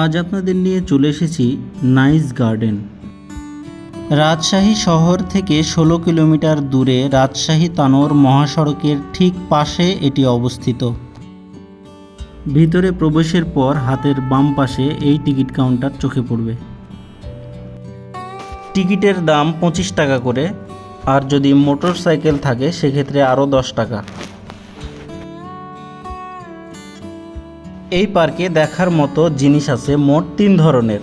আজ আপনাদের নিয়ে চলে এসেছি নাইস গার্ডেন। রাজশাহী শহর থেকে ষোলো কিলোমিটার দূরে রাজশাহী তানোর মহাসড়কের ঠিক পাশে এটি অবস্থিত। ভিতরে প্রবেশের পর হাতের বাম পাশে এই টিকিট কাউন্টার চোখে পড়বে। টিকিটের দাম পঁচিশ টাকা করে, আর যদি মোটর সাইকেল থাকে, সেক্ষেত্রে আরও দশ টাকা। এই পার্কে দেখার মতো জিনিস আছে মোট তিন ধরনের।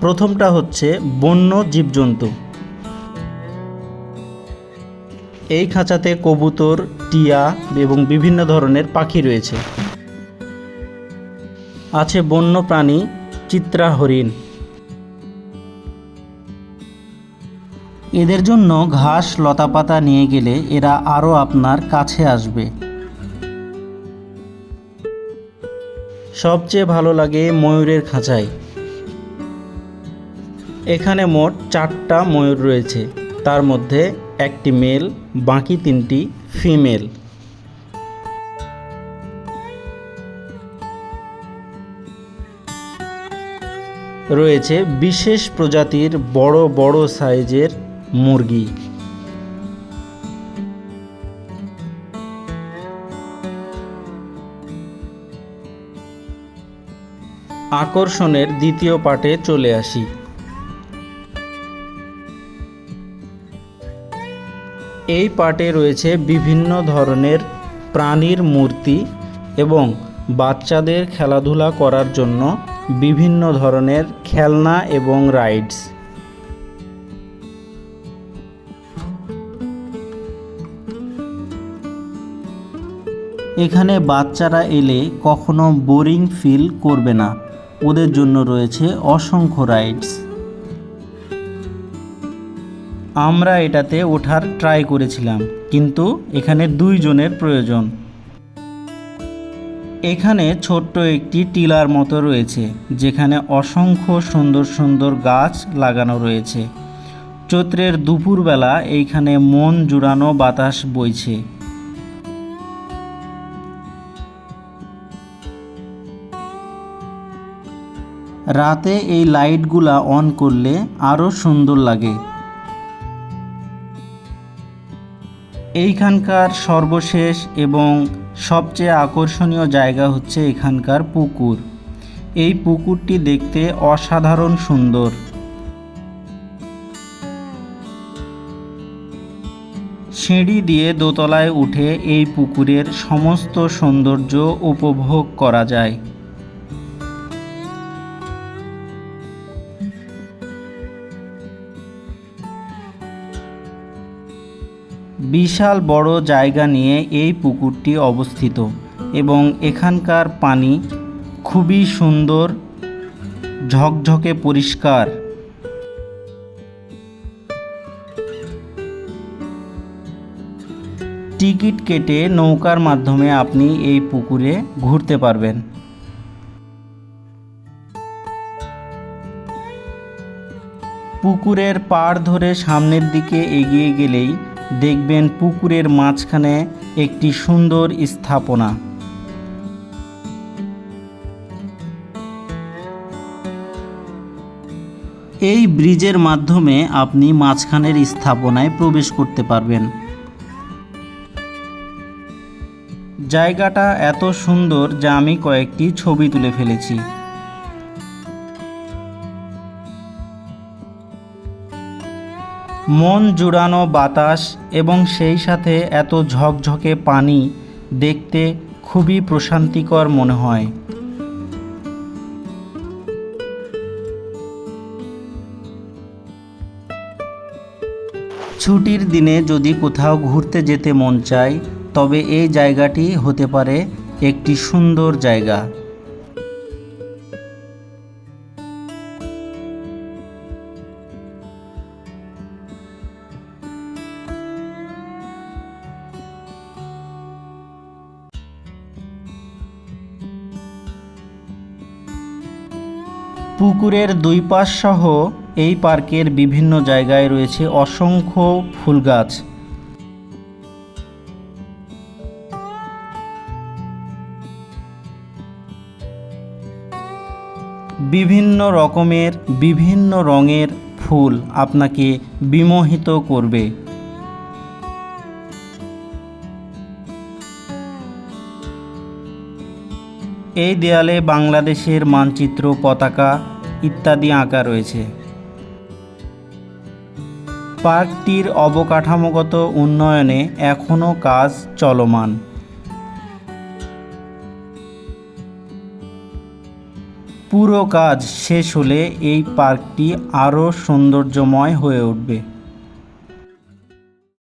প্রথমটা হচ্ছে বন্য জীবজন্তু। এই খাঁচাতে কবুতর, টিয়া এবং বিভিন্ন ধরনের পাখি রয়েছে। আছে বন্য প্রাণী, চিত্রা হরিণ। এদের জন্য ঘাস, লতাপাতা নিয়ে গেলে এরা আরও আপনার কাছে আসবে। সবচেয়ে ভালো লাগে ময়ূরের খাঁচায়। এখানে মোট চারটা ময়ূর রয়েছে। তার মধ্যে একটি মেল, বাকি তিনটি ফিমেল। রয়েছে বিশেষ প্রজাতির বড় বড় সাইজের মুরগি। আকর্ষণের দ্বিতীয় পার্টে চলে আসি। এই পার্টে রয়েছে বিভিন্ন ধরনের প্রাণীর মূর্তি এবং বাচ্চাদের খেলাধুলা করার জন্য বিভিন্ন ধরনের খেলনা এবং রাইডস। এখানে বাচ্চারা এলে কখনো বোরিং ফিল করবে না। ওদের জন্য রয়েছে অসংখ্য রাইডস আমরা এটাতে ওঠার ট্রাই করেছিলাম, কিন্তু এখানে দুইজনের প্রয়োজন। এখানে ছোট্ট একটি টিলার মতো রয়েছে, যেখানে অসংখ্য সুন্দর সুন্দর গাছ লাগানো রয়েছে। চৈত্রের দুপুরবেলা এইখানে মন জুড়ানো বাতাস বইছে। রাতে এই লাইটগুলা অন করলে আরও সুন্দর লাগে। এইখানকার সর্বশেষ এবং সবচেয়ে আকর্ষণীয় জায়গা হচ্ছে এখানকার পুকুর। এই পুকুরটি দেখতে অসাধারণ সুন্দর। সিঁড়ি দিয়ে দোতলায় উঠে এই পুকুরের সমস্ত সৌন্দর্য উপভোগ করা যায়। বিশাল বড় জায়গা নিয়ে এই পুকুরটি অবস্থিত এবং এখানকার পানি খুবই সুন্দর, ঝকঝকে পরিষ্কার। টিকিট কেটে নৌকার মাধ্যমে আপনি এই পুকুরে ঘুরতে পারবেন। পুকুরের পাড় ধরে সামনের দিকে এগিয়ে গেলেই দেখবেন পুকুরের মাঝখানে একটি সুন্দর স্থাপনা। এই ব্রিজের মাধ্যমে আপনি মাঝখানের স্থাপনায় প্রবেশ করতে পারবেন। জায়গাটা এত সুন্দর যা আমি কয়েকটি ছবি তুলে ফেলেছি। মন জুড়ানো বাতাস এবং সেই সাথে এত ঝকঝকে পানি দেখতে খুবই প্রশান্তিকর মনে হয়। ছুটির দিনে যদি কোথাও ঘুরতে যেতে মন চায়, তবে এই জায়গাটি হতে পারে একটি সুন্দর জায়গা। পুকুরের দুই পাশ সহ এই পার্কের বিভিন্ন জায়গায় রয়েছে অসংখ্য ফুল গাছ বিভিন্ন রকমের, বিভিন্ন রঙের ফুল আপনাকে বিমোহিত করবে। এই দেয়ালে বাংলাদেশের মানচিত্র পতাকা ইত্যাদি আঁকা রয়েছে। পার্কটির অবকাঠামোগত উন্নয়নে এখনও কাজ চলমান। পুরো কাজ শেষ হলে এই পার্কটি আরও সৌন্দর্যময় হয়ে উঠবে।